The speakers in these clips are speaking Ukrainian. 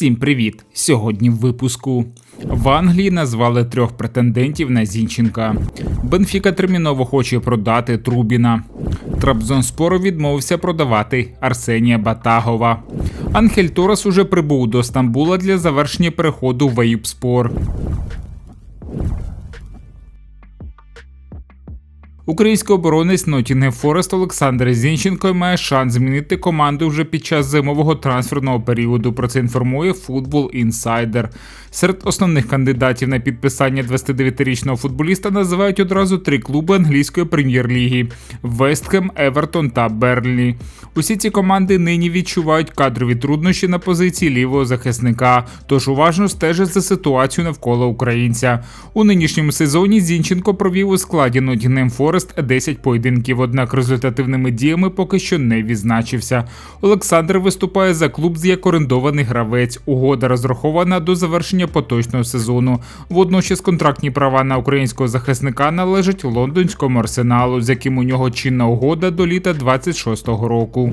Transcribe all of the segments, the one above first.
Всім привіт! Сьогодні в випуску. В Англії назвали трьох претендентів на Зінченка. Бенфіка терміново хоче продати Трубіна. Трабзонспор відмовився продавати Арсенія Батагова. Анхель Торас уже прибув до Стамбула для завершення переходу в Аюбспор. Український оборонець Нотінгем Форест Олександр Зінченко має шанс змінити команду вже під час зимового трансферного періоду. Про це інформує Insider. Серед основних кандидатів на підписання 29-річного футболіста називають одразу три клуби англійської прем'єр-ліги: Вестхем, Евертон та Берлі. Усі ці команди нині відчувають кадрові труднощі на позиції лівого захисника, тож уважно стежать за ситуацію навколо українця. У нинішньому сезоні Зінченко провів у складі Нотінгем Форест Форест 10 поєдинків, однак результативними діями поки що не відзначився. Олександр виступає за клуб з як орендований гравець. Угода розрахована до завершення поточного сезону. Водночас контрактні права на українського захисника належать лондонському арсеналу, з яким у нього чинна угода до літа 26-го року.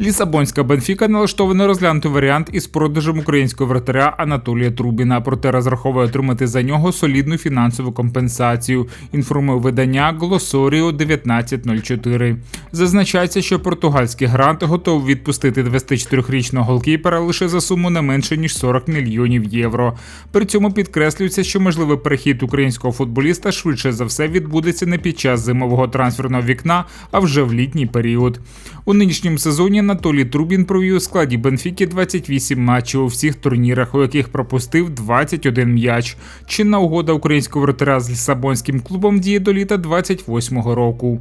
Лісабонська Бенфіка налаштована розглянути варіант із продажем українського вратаря Анатолія Трубіна, проте розраховує отримати за нього солідну фінансову компенсацію. Інформує видання Глосоріо 1904. Зазначається, що португальський грант готовий відпустити 24-річного голкіпера лише за суму не менше ніж 40 мільйонів євро. При цьому підкреслюється, що можливий перехід українського футболіста швидше за все відбудеться не під час зимового трансферного вікна, а вже в літній період. У нинішньому сезоні Анатолій Трубін провів у складі Бенфіки 28 матчів у всіх турнірах, у яких пропустив 21 м'яч. Чинна угода українського вратаря з Лісабонським клубом діє до літа 28-го року.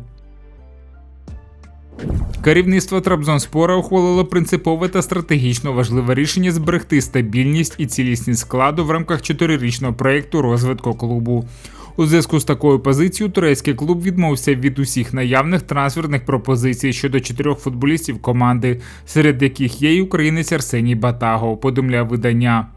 Керівництво Трабзонспора ухвалило принципове та стратегічно важливе рішення зберегти стабільність і цілісність складу в рамках чотирирічного проєкту розвитку клубу. У зв'язку з такою позицією турецький клуб відмовився від усіх наявних трансферних пропозицій щодо чотирьох футболістів команди, серед яких є й українець Арсеній Батаго. Повідомляє видання.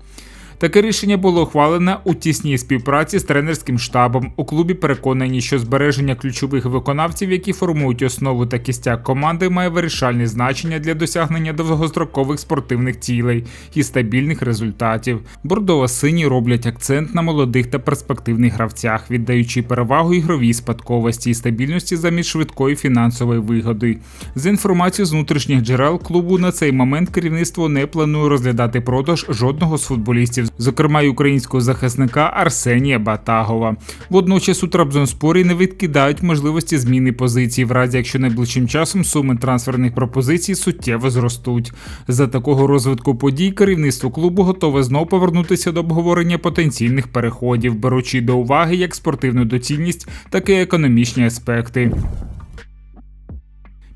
Таке рішення було ухвалене у тісній співпраці з тренерським штабом. У клубі переконані, що збереження ключових виконавців, які формують основу та кістяк команди, має вирішальне значення для досягнення довгострокових спортивних цілей і стабільних результатів. Бордово-сині роблять акцент на молодих та перспективних гравцях, віддаючи перевагу ігровій спадковості і стабільності замість швидкої фінансової вигоди. З інформацією з внутрішніх джерел клубу на цей момент керівництво не планує розглядати продаж жодного з футболістів зокрема й українського захисника Арсенія Батагова. Водночас у Трабзонспорі не відкидають можливості зміни позиції, в разі якщо найближчим часом суми трансферних пропозицій суттєво зростуть. За такого розвитку подій керівництво клубу готове знову повернутися до обговорення потенційних переходів, беручи до уваги як спортивну доцільність, так і економічні аспекти.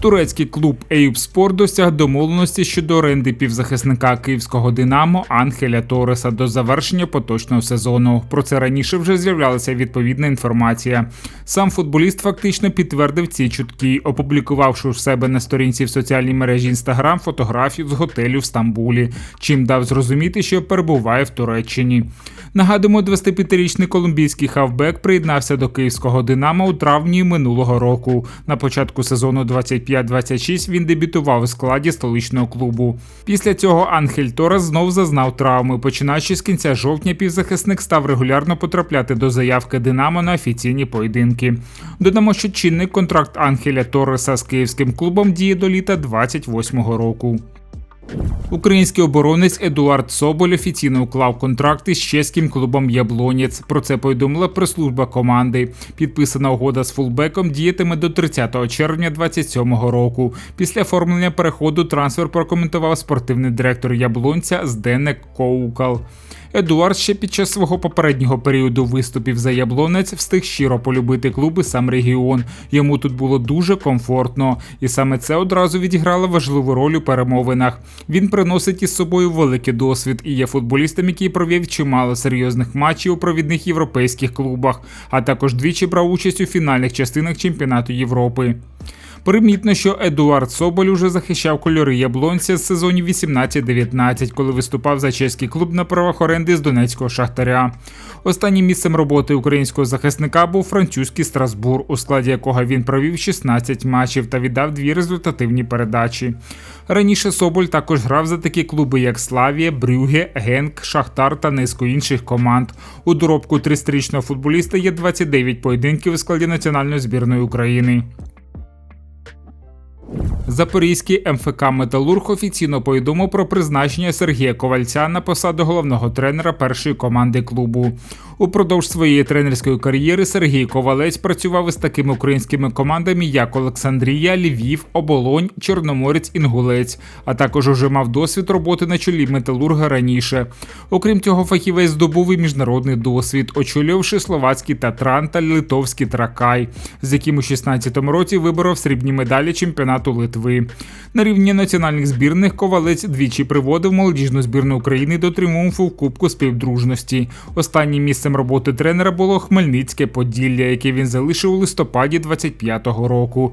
Турецький клуб Ейпспор досяг домовленості щодо оренди півзахисника київського Динамо Анхеля Тореса до завершення поточного сезону. Про це раніше вже з'являлася відповідна інформація. Сам футболіст фактично підтвердив ці чутки, опублікувавши в себе на сторінці в соціальній мережі Інстаграм фотографію з готелю в Стамбулі, чим дав зрозуміти, що перебуває в Туреччині. Нагадуємо, 25-річний колумбійський хавбек приєднався до київського Динамо у травні минулого року. На початку сезону 25-26 він дебютував у складі столичного клубу. Після цього Анхель Торес знов зазнав травми. Починаючи з кінця жовтня, півзахисник став регулярно потрапляти до заявки Динамо на офіційні поєдинки. Додамо, що чинний контракт Анхеля Тореса з київським клубом діє до літа 28-го року. Український оборонець Едуард Соболь офіційно уклав контракти з чеським клубом Яблонець. Про це повідомила прес-служба команди. Підписана угода з фулбеком діятиме до 30 червня 2027 року. Після оформлення переходу трансфер прокоментував спортивний директор Яблонця Зденек Коукал. Едуард ще під час свого попереднього періоду виступів за Яблонець встиг щиро полюбити клуби сам регіон. Йому тут було дуже комфортно, і саме це одразу відіграло важливу роль у перемовинах. Він приносить із собою великий досвід і є футболістом, який провів чимало серйозних матчів у провідних європейських клубах, а також двічі брав участь у фінальних частинах чемпіонату Європи. Примітно, що Едуард Соболь уже захищав кольори яблонця з сезонів 18-19, коли виступав за чеський клуб на правах оренди з Донецького шахтаря. Останнім місцем роботи українського захисника був французький Страсбур, у складі якого він провів 16 матчів та віддав дві результативні передачі. Раніше Соболь також грав за такі клуби, як Славія, Брюге, Генк, Шахтар та низку інших команд. У доробку 30-річного футболіста є 29 поєдинків у складі національної збірної України. Запорізький МФК Металург офіційно повідомив про призначення Сергія Ковальця на посаду головного тренера першої команди клубу. Упродовж своєї тренерської кар'єри Сергій Ковалець працював із такими українськими командами, як Олександрія, Львів, Оболонь, Чорноморець, Інгулець, а також уже мав досвід роботи на чолі металурга раніше. Окрім цього, фахівець здобув і міжнародний досвід, очолювавши словацький Татран та литовський Тракай, з яким у 16-му році виборов срібні медалі чемпіонату Литви. На рівні національних збірних Ковалець двічі приводив молодіжну збірну України до тріумфу в Кубку співдружності. Останнім місцем роботи тренера було Хмельницьке Поділля, яке він залишив у листопаді 25-го року.